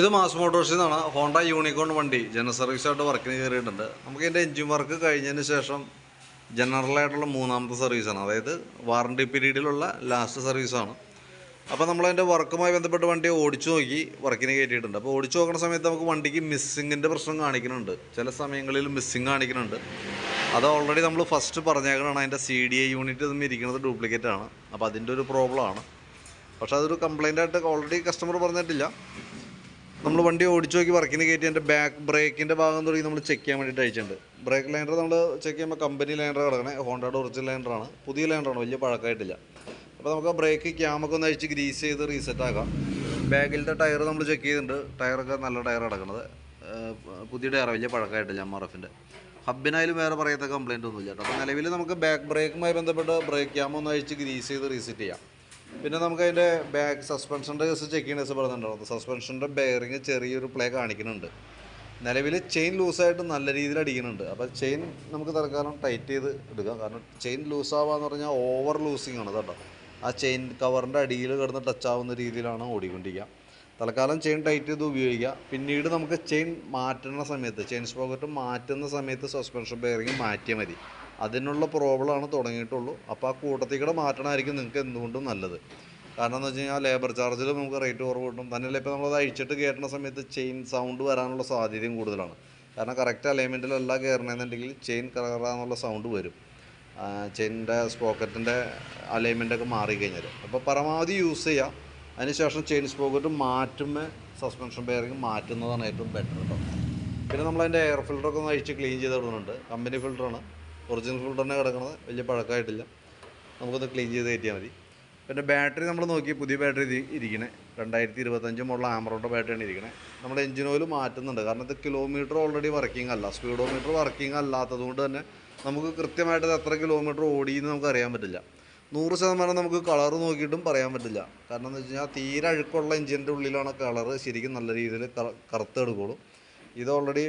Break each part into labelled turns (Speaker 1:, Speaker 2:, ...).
Speaker 1: ഇത് മാസ് മോട്ടോഴ്സിൽ നിന്നാണ് ഹോണ്ട യൂണിക്കോൺ വണ്ടി. ജനറൽ സർവീസായിട്ട് വർക്കിന് കയറിയിട്ടുണ്ട് നമുക്ക് ഇതിന്റെ എൻജിൻ വർക്ക് കഴിഞ്ഞതിന് ശേഷം ജനറലായിട്ടുള്ള മൂന്നാമത്തെ സർവീസാണ് അതായത് വാറണ്ടി പീരീഡിലുള്ള ലാസ്റ്റ് സർവീസാണ് അപ്പോൾ നമ്മളതിന്റെ വർക്കുമായി ബന്ധപ്പെട്ട് വണ്ടി ഓടിച്ചു നോക്കി വർക്കിന് കയറ്റിയിട്ടുണ്ട് അപ്പോൾ ഓടിച്ചു നോക്കുന്ന സമയത്ത് നമുക്ക് വണ്ടിക്ക് മിസ്സിങ്ങിന്റെ പ്രശ്നം കാണിക്കുന്നുണ്ട്. ചില സമയങ്ങളിൽ മിസ്സിങ് കാണിക്കുന്നുണ്ട്. അത് ഓൾറെഡി നമ്മൾ ഫസ്റ്റ് പറഞ്ഞേക്കണാണ് അതിന്റെ സി ഡി ഐ യൂണിറ്റ് ഇതും ഇരിക്കുന്നത് ഡ്യൂപ്ലിക്കേറ്റ് ആണ്. അപ്പോൾ അതിന്റെ ഒരു പ്രോബ്ലമാണ് പക്ഷേ അതൊരു കംപ്ലൈന്റ് ആയിട്ട് ഓൾറെഡി കസ്റ്റമർ പറഞ്ഞിട്ടില്ല. നമ്മൾ വണ്ടി ഓടിച്ചു നോക്കി വർക്കിന് കയറ്റി എന്റെ ബാക്ക് ബ്രേക്കിന്റെ ഭാഗം തുടങ്ങി നമ്മൾ ചെക്ക് ചെയ്യാൻ വേണ്ടിയിട്ട് അയച്ചിട്ടുണ്ട്. ബ്രേക്ക് ലൈൻഡർ നമ്മൾ ചെക്ക് ചെയ്യുമ്പോൾ കമ്പനി ലൈൻഡർ കിടക്കണേ. ഹോണ്ടയുടെ ഒറിജിനൽ ലൈൻഡറാണ് പുതിയ ലൈൻഡറാണ് വലിയ പഴക്കമായിട്ടില്ല അപ്പോൾ നമുക്ക് ബ്രേക്ക് ക്യാമൊക്കെ ഒന്ന് അഴിച്ച് ഗ്രീസ് ചെയ്ത് റീസെറ്റ് ആക്കാം. ബാക്കിലത്തെ ടയർ നമ്മൾ ചെക്ക് ചെയ്തിട്ടുണ്ട്. ടയറൊക്കെ നല്ല ടയർ കിടക്കുന്നത് പുതിയ ടയർ വലിയ പഴക്കമായിട്ടില്ല എം ആർ എഫിന്റെ ഹബിനായാലും വേറെ പറയാത്ത കംപ്ലയിന്റ് ഒന്നുമില്ല. അപ്പോൾ നിലവിൽ നമുക്ക് ബാക്ക് ബ്രേക്കുമായി ബന്ധപ്പെട്ട് ബ്രേക്ക് ക്യാമൊന്ന് അഴിച്ച് ഗ്രീസ് ചെയ്ത് റീസെറ്റ് ചെയ്യാം. പിന്നെ നമുക്ക് അതിന്റെ ബാക്ക് സസ്പെൻഷന്റെ കേസ് ചെക്ക് ചെയ്യുന്ന കേസ് പറഞ്ഞിട്ടുണ്ടായിരുന്നു. സസ്പെൻഷന്റെ ബെയറിങ് ചെറിയൊരു പ്ലേ കാണിക്കുന്നുണ്ട്. നിലവിൽ ചെയിൻ ലൂസായിട്ട് നല്ല രീതിയിൽ അടിക്കുന്നുണ്ട്. അപ്പോൾ ചെയിൻ നമുക്ക് തൽക്കാലം ടൈറ്റ് ചെയ്ത് എടുക്കാം. കാരണം ചെയിൻ ലൂസാവാന്ന് പറഞ്ഞാൽ ഓവർ ലൂസിങ് ആണ് കേട്ടോ. ആ ചെയിൻ കവറിന്റെ അടിയിൽ കിടന്ന് ടച്ച് ആവുന്ന രീതിയിലാണ് ഓടിക്കൊണ്ടിരിക്കുക. തൽക്കാലം ചെയിൻ ടൈറ്റ് ചെയ്ത് ഉപയോഗിക്കുക. പിന്നീട് നമുക്ക് ചെയിൻ മാറ്റുന്ന സമയത്ത് ചെയിൻ സ്പോക്കറ്റ് മാറ്റുന്ന സമയത്ത് സസ്പെൻഷൻ ബെയറിങ് മാറ്റിയാൽ മതി. അതിനുള്ള പ്രോബ്ലമാണ് തുടങ്ങിയിട്ടുള്ളൂ. അപ്പോൾ ആ കൂട്ടത്തിൽ കൂടെ മാറ്റണമായിരിക്കും നിങ്ങൾക്ക് എന്തുകൊണ്ടും നല്ലത്. കാരണം എന്ന് വെച്ച് കഴിഞ്ഞാൽ ലേബർ ചാർജിൽ നമുക്ക് റേറ്റ് കുറവ് കിട്ടും. തന്നെയല്ല ഇപ്പോൾ നമ്മളത് അഴിച്ചിട്ട് കയറ്റുന്ന സമയത്ത് ചെയിൻ സൗണ്ട് വരാനുള്ള സാധ്യതയും കൂടുതലാണ്. കാരണം കറക്റ്റ് അലൈൻമെന്റിലല്ല കയറണമെന്നുണ്ടെങ്കിൽ ചെയിൻ കയറാന്നുള്ള സൗണ്ട് വരും. ചെയിനിന്റെ സ്പോക്കറ്റിന്റെ അലൈൻമെന്റൊക്കെ മാറിക്കഴിഞ്ഞാൽ അപ്പോൾ പരമാവധി യൂസ് ചെയ്യുക അതിനുശേഷം ചെയിൻ സ്പോക്കറ്റ് മാറ്റുമ്പോൾ സസ്പെൻഷൻ ബെയറിങ് മാറ്റുന്നതാണ് ഏറ്റവും ബെറ്റർ കേട്ടോ പിന്നെ നമ്മളതിന്റെ എയർ ഫിൽറ്ററൊക്കെ ഒന്ന് അഴിച്ച് ക്ലീൻ ചെയ്ത് കൊടുക്കുന്നുണ്ട്. കമ്പനി ഫിൽറ്ററാണ് ഒറിജിനൽ ഫുൾ തന്നെ കിടക്കുന്നത് വലിയ പഴക്കമായിട്ടില്ല. നമുക്കൊന്ന് ക്ലീൻ ചെയ്ത് കയറ്റിയാൽ മതി. പിന്നെ ബാറ്ററി നമ്മൾ നോക്കി പുതിയ ബാറ്ററി ഇത് ഇരിക്കണേ. രണ്ടായിരത്തി ഇരുപത്തഞ്ച് മുകളിൽ ബാറ്ററി ആണ് ഇരിക്കണേ. നമ്മുടെ എഞ്ചിൻ ഓയിൽ മാറ്റുന്നുണ്ട്. കാരണം ഇത് കിലോമീറ്റർ ഓൾറെഡി വർക്കിംഗ് അല്ല. സ്പീഡോമീറ്റർ വർക്കിംഗ് അല്ലാത്തത് കൊണ്ട് തന്നെ നമുക്ക് കൃത്യമായിട്ട് എത്ര കിലോമീറ്റർ ഓടിയെന്ന് നമുക്ക് അറിയാൻ പറ്റില്ല. നൂറ് ശതമാനം നമുക്ക് കളർ നോക്കിയിട്ടും പറയാൻ പറ്റില്ല. കാരണം എന്ന് വെച്ച് കഴിഞ്ഞാൽ തീരെ അഴുക്കുള്ള എഞ്ചിന്റെ ഉള്ളിലാണ് കളർ ശരിക്കും നല്ല രീതിയിൽ കറുത്തെടുക്കുള്ളൂ ഇത് ഓൾറെഡി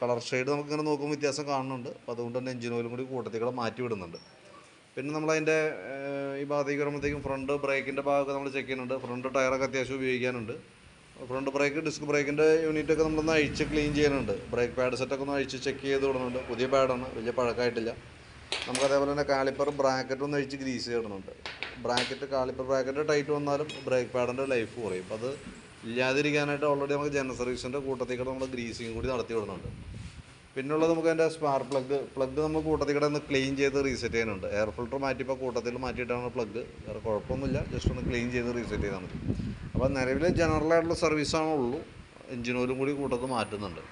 Speaker 1: കളർ ഷെയ്ഡ് നമുക്കിങ്ങനെ നോക്കുമ്പോൾ വ്യത്യാസം കാണുന്നുണ്ട്. അപ്പോൾ അതുകൊണ്ട് തന്നെ എഞ്ചിൻ ഓയിലും കൂടി കൂട്ടത്തിൽ കൂടെ മാറ്റി വിടുന്നുണ്ട്. പിന്നെ നമ്മളതിന്റെ ഈ ഭാഗത്തേക്ക് വരുമ്പോഴത്തേക്കും ഫ്രണ്ട് ബ്രേക്കിന്റെ ഭാഗമൊക്കെ നമ്മൾ ചെക്ക് ചെയ്യുന്നുണ്ട്. ഫ്രണ്ട് ടയറൊക്കെ അത്യാവശ്യം ഉപയോഗിക്കാനുണ്ട്. ഫ്രണ്ട് ബ്രേക്ക് ഡിസ്ക് ബ്രേക്കിന്റെ യൂണിറ്റൊക്കെ നമ്മളൊന്ന് അഴിച്ച് ക്ലീൻ ചെയ്യാനുണ്ട് ബ്രേക്ക് പാഡ് സെറ്റൊക്കെ ഒന്ന് അഴിച്ച് ചെക്ക് ചെയ്ത് വിടുന്നുണ്ട്. പുതിയ പാഡാണ് വലിയ പഴക്കമായിട്ടില്ല നമുക്ക് അതേപോലെ തന്നെ കാലിപ്പർ ബ്രാക്കറ്റ് ഒന്ന് അഴിച്ച് ഗ്രീസ് ചെയ്തിടുന്നുണ്ട് ബ്രാക്കറ്റ് കാലിപ്പർ ബ്രാക്കറ്റ് ടൈറ്റ് വന്നാലും ബ്രേക്ക് പാഡിന്റെ ലൈഫ് കുറയും. അപ്പോൾ അത് ഇല്ലാതിരിക്കാനായിട്ട് ഓൾറെഡി നമുക്ക് ജനറൽ സർവീസിന്റെ കൂട്ടത്തിൽ കൂടെ നമ്മൾ ഗ്രീസിങ് കൂടി നടത്തി വിടുന്നുണ്ട്. പിന്നുള്ളത് നമുക്ക് അതിന്റെ സ്പാർ പ്ലഗ് പ്ലഗ് നമ്മൾ കൂട്ടത്തിൽ കൂടെ ഒന്ന് ക്ലീൻ ചെയ്ത് റീസെറ്റ് ചെയ്യാനുണ്ട് എയർ ഫിൽറ്റർ മാറ്റിയപ്പോൾ കൂട്ടത്തിൽ മാറ്റിയിട്ടാണ് പ്ലഗ് വേറെ കുഴപ്പമൊന്നുമില്ല. ജസ്റ്റ് ഒന്ന് ക്ലീൻ ചെയ്ത് റീസെറ്റ് ചെയ്താൽ മതി. അപ്പോൾ നിലവിൽ ജനറലായിട്ടുള്ള സർവീസാണ് ഉള്ളൂ. എഞ്ചിൻ കൂടി കൂട്ടത്തിൽ മാറ്റുന്നുണ്ട്.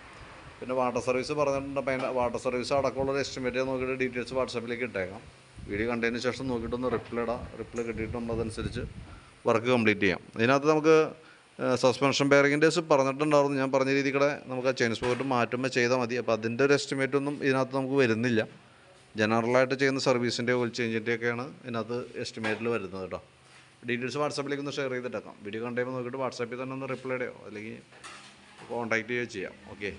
Speaker 1: പിന്നെ വാട്ടർ സർവീസ് പറഞ്ഞിട്ടുണ്ട്. അപ്പം അതിന്റെ വാട്ടർ സർവീസ് അടക്കമുള്ള ഒരു എസ്റ്റിമേറ്റ് നോക്കിയിട്ട് ഡീറ്റെയിൽസ് വാട്സാപ്പിലേക്ക് ഇട്ടേക്കാം. വീഡിയോ കണ്ടതിന് ശേഷം നോക്കിയിട്ടൊന്ന് റിപ്ലൈ ഇടാം. റിപ്ലൈ കിട്ടിയിട്ട് നമ്മൾ അതനുസരിച്ച് വർക്ക് കംപ്ലീറ്റ് ചെയ്യാം. ഇതിനകത്ത് നമുക്ക് സസ്പെൻഷൻ ബെയറിങ്ങിന്റെസ് പറഞ്ഞിട്ടുണ്ടായിരുന്നു. ഞാൻ പറഞ്ഞ രീതി കൂടെ നമുക്ക് ആ ചെയിൻ സ്പോക്കറ്റ് മാറ്റുമ്പോൾ ചെയ്താൽ മതി. അപ്പോൾ അതിന്റെ ഒരു എസ്റ്റിമേറ്റ് ഒന്നും ഇതിനകത്ത് നമുക്ക് വരുന്നില്ല. ജനറലായിട്ട് ചെയ്യുന്ന സർവീസിന്റെ ഓയിൽ ചേഞ്ചിന്റെയൊക്കെയാണ് ഇതിനകത്ത് എസ്റ്റിമേറ്റിൽ വരുന്നത് കേട്ടോ. ഡീറ്റെയിൽസ് വാട്സാപ്പിലേക്ക് ഒന്ന് ഷെയർ ചെയ്തിട്ടേക്കാം. വീഡിയോ കണ്ടുമ്പോൾ നോക്കിയിട്ട് വാട്സാപ്പിൽ തന്നെ ഒന്ന് റിപ്ലൈ ചെയ്യോ അല്ലെങ്കിൽ കോൺടാക്റ്റ് ചെയ്യുകയോ ചെയ്യാം. ഓക്കെ